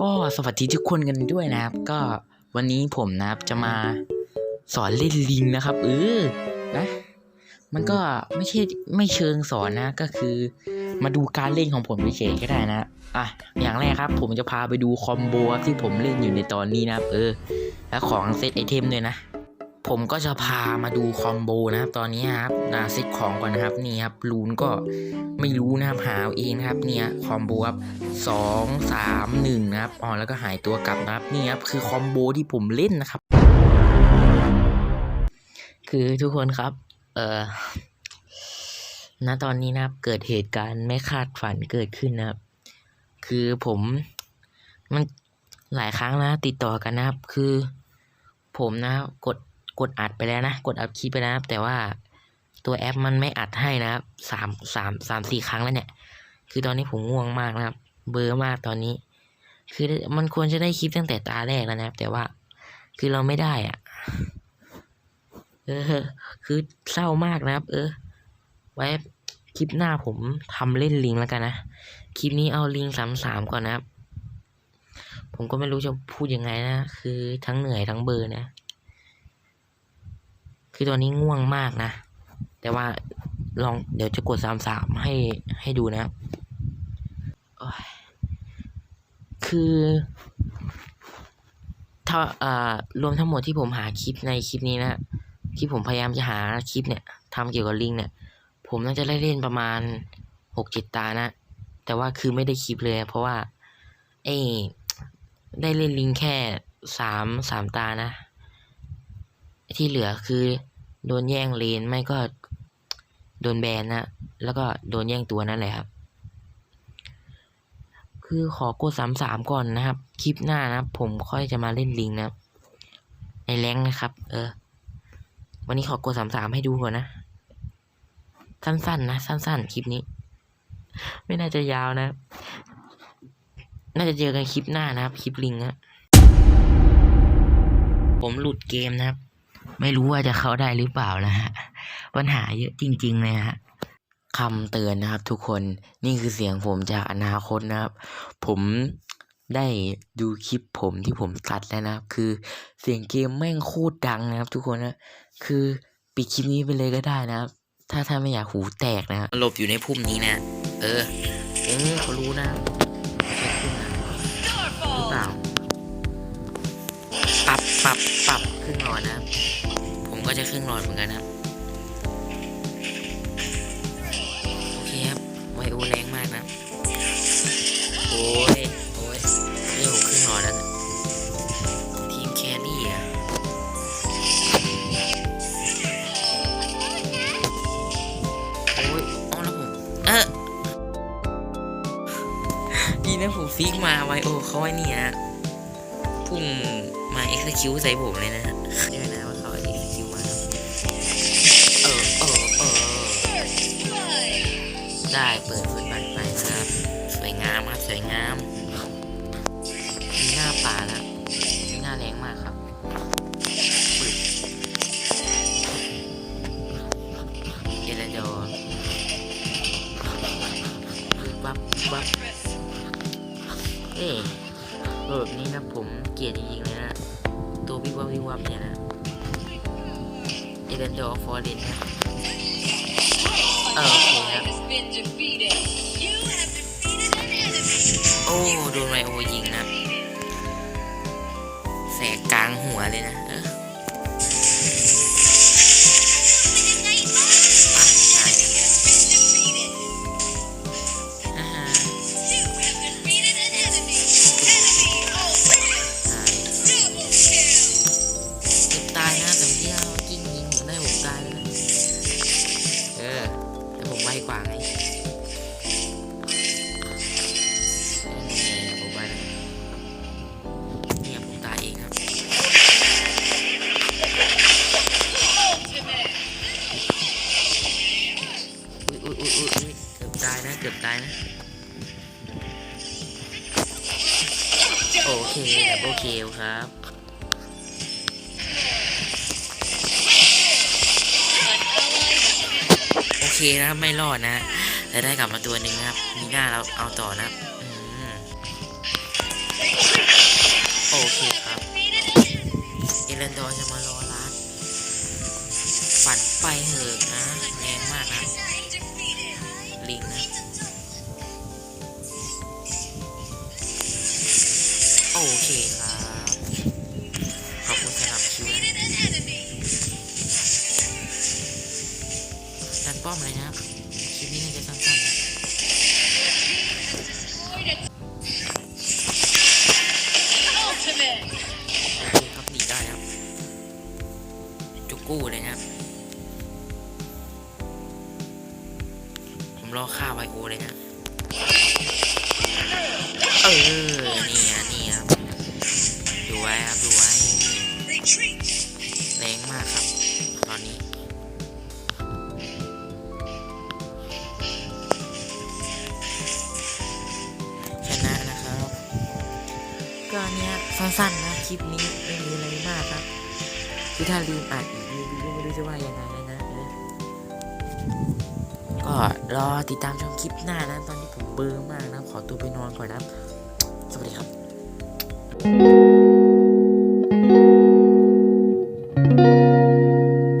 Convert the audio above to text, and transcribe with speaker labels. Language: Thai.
Speaker 1: ก็สวัสดีทุกคนกันด้วยนะครับ ก็วันนี้ผมนะครับจะมาสอนเล่นลิงนะครับเออนะ มันก็ไม่ใช่ไม่เชิงสอนนะ ก็คือ มาดูการเล่นของผมเฉยๆก็ได้นะอะอย่างแรกครับ ผมจะพาไปดูคอมโบที่ผมเล่นอยู่ในตอนนี้นะครับเออ และของเซตไอเทมด้วยนะ ผมก็จะพามาดูคอมโบนะครับ ตอนนี้ครับนาเซตของก่อนนะครับนี่ครับรูนก็ไม่รู้นะครับหาเอาเองนะครับเนี่ยคอมโบครับสองสามหนึ่งนะครับอ๋อแล้วก็หายตัวกลับนะครับนี่ครับคือคอมโบที่ผมเล่นนะครับ คือทุกคนครับ เอ่อณตอนนี้นะครับเกิดเหตุการณ์ไม่คาดฝันเกิดขึ้นนะครับ คือผมมันหลายครั้งนะติดต่อกันนะครับ คือผมนะกด กดอัดไปแล้วนะ กดอัดคลิปไปแล้วนะครับ แต่ว่าตัวแอปมันไม่อัดให้นะครับสามสามสามสี่ครั้งแล้วเนี่ย คือตอนนี้ผมง่วงมากนะครับ เบอร์มากตอนนี้ คือมันควรจะได้คลิปตั้งแต่ตาแรกแล้วนะครับ แต่ว่าคือเราไม่ได้อะ เออ คือเศร้ามากนะครับ เออ ไว้คลิปหน้าผมทำเล่นลิงแล้วกันนะ คลิปนี้เอาลิงสามสามก่อนนะครับ ผมก็ไม่รู้จะพูดยังไงนะ คือทั้งเหนื่อยทั้งเบอร์นะ คือตอนนี้ง่วงมากนะ แต่ว่าลองเดี๋ยวจะกดสามสามให้ให้ดูนะ คือ ถ้าอ่ารวมทั้งหมดที่ผมหาคลิปในคลิปนี้นะ ที่ผมพยายามจะหาคลิปเนี่ยทำเกี่ยวกับลิงเนี่ย ผมน่าจะได้เล่นประมาณหกเจ็ดตานะ แต่ว่าคือไม่ได้คลิปเลย เพราะว่าไอ้ได้เล่นลิงแค่สามสามตานะ ที่เหลือคือ โดนแย่งเลนไม่ก็โดนแบนนะ แล้วก็โดนแย่งตัวนั่นแหละครับ คือขอกดสามสามก่อนนะครับ คลิปหน้านะผมค่อยจะมาเล่นลิงนะ ในแรงนะครับ เออ วันนี้ขอกดสามสามให้ดูก่อนนะ สั้นๆนะ สั้นๆ คลิปนี้ ไม่น่าจะยาวนะ น่าจะเจอกันคลิปหน้านะครับ คลิปลิงนะผมหลุดเกมนะครับ ไม่รู้ว่าจะเข้าได้หรือเปล่านะฮะ ปัญหาเยอะจริงๆเลยฮะคำเตือนนะครับ ทุกคนนี่คือเสียงผมจากอนาคตนะครับ ผมได้ดูคลิปผมที่ผมตัดแล้วนะครับ คือเสียงเกมแม่งโคตรดังนะครับ ทุกคนนะคือปิดคลิปนี้ไปเลยก็ได้นะครับ ถ้าถ้าไม่อยากหูแตกนะครับหลบอยู่ในพุ่มนี้นะ เออเออเขารู้นะเช็คขึ้นนะหรือเปล่าปรับปรับปรับครึ่งหลอดนะครับ ผมก็จะครึ่งหลอดเหมือนกันนะครับโอเคครับไวโอแรงมากนะโอ้ยโอ้ยเรื่องของครึ่งหลอดแล้วนะทีมแครี่อะโอ้ยเอาแล้วผมเออดีนะผมฟิกมาไวโอเขาไว้นี่ฮะพุ่งมาเอ็กซ์คิวใส่ผมเลยนะใช่ไหมนะ ได้เปิดพื้นบันไปครับ สวยงามครับสวยงาม มีหน้าป่าแล้วมีหน้าแรงมากครับปึ๊บเอเลโดปั๊บปั๊บเอ้ยเออแบบนี้นะผมเกลียดจริงๆเลยนะ ตัววิบวับวิวับเนี่ยนะเอเลโดฟอร์เรนนะ เออโอเคครับโอ้ โดนไมโอยิงนะ แสกกลางหัวเลยนะ เคดับเบิลเคครับโอเคนะครับไม่รอดนะแต่ได้กลับมาตัวหนึ่งครับ มีหน้าเราเอาต่อนะโอเคครับ เอเลนดอร์จะมารอรัาฝันไปเหอะนะ
Speaker 2: แรง
Speaker 1: มากนะ ลิงนะ ป้อมเลยนะครับคลิปนี้น่าจะสั้นๆนะ
Speaker 2: Destroyed it. Ultimate.
Speaker 1: โอเคครับหนีได้ครับจุกกู้เลยนะครับ ผมรอฆ่าไวโอเลยนะเออนี่อะนี่ครับดูไว้ครับดู ก็เนี้ยสั้นๆนะคลิปนี้ไม่มีอะไรมากครับคือถ้าลืมอัดอีกลืมก็ไม่รู้จะว่ายังไงนะก็รอติดตามชมคลิปหน้านะ ตอนนี้ผมเบื่อมากนะ ขอตัวไปนอนก่อนนะ สวัสดีครับ